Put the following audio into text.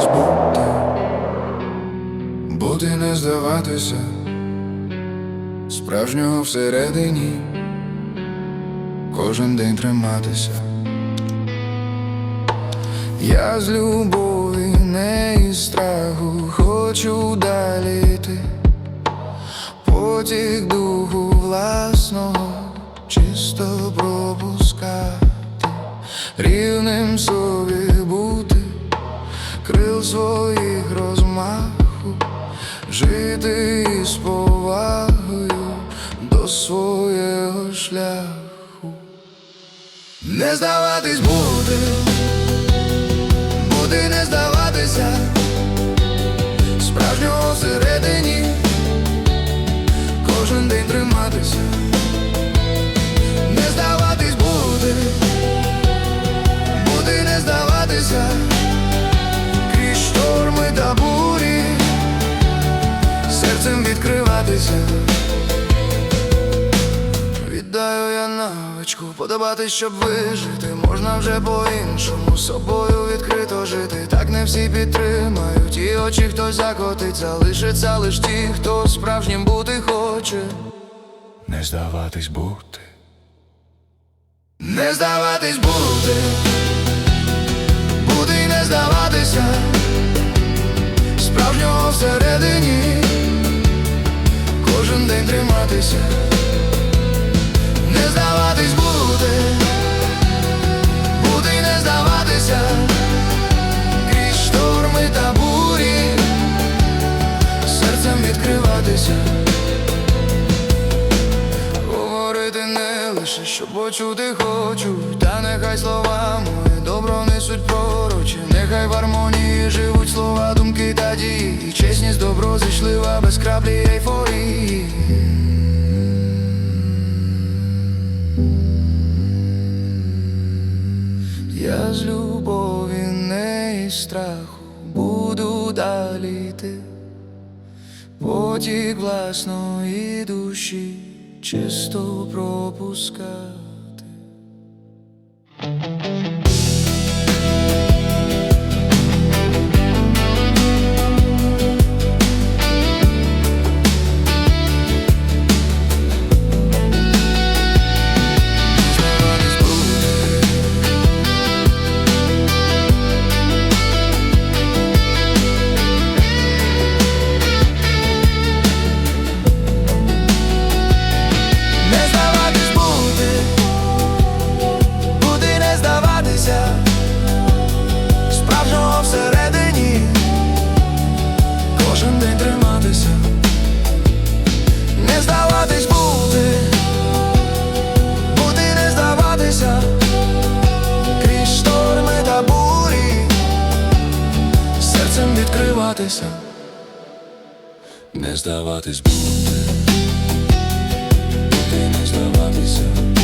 здаватись бути, бути не здаватися, справжнього всередині, кожен день триматися. Я з любові, не із страху, хочу далі йти, потік духу власного, чисто пропускати, жити з повагою до свого шляху, не здаватись бути відкриватися. Віддаю я навичку, подобати, щоб вижити, можна вже по-іншому собою відкрито жити. Так не всі підтримають, і очі хтось закотить, залишиться лиш ті, хто справжнім бути хоче. Не здаватись бути, не здаватись бути, бути і не здаватися, триматися. Не здаватись бути, бути і не здаватися, крізь шторми та бурі, серцем відкриватися, говорити не лише, що почути хочу, та нехай слова мої добро несуть пророчі, нехай в гармонії живуть слова, думки та дії, і чесність добро зійшлива без краплі ейфорії. Любові, не і страху буду далі йти, потік власної душі чисто пропускати. здаватися, не здаватись буде, ти не здаватися.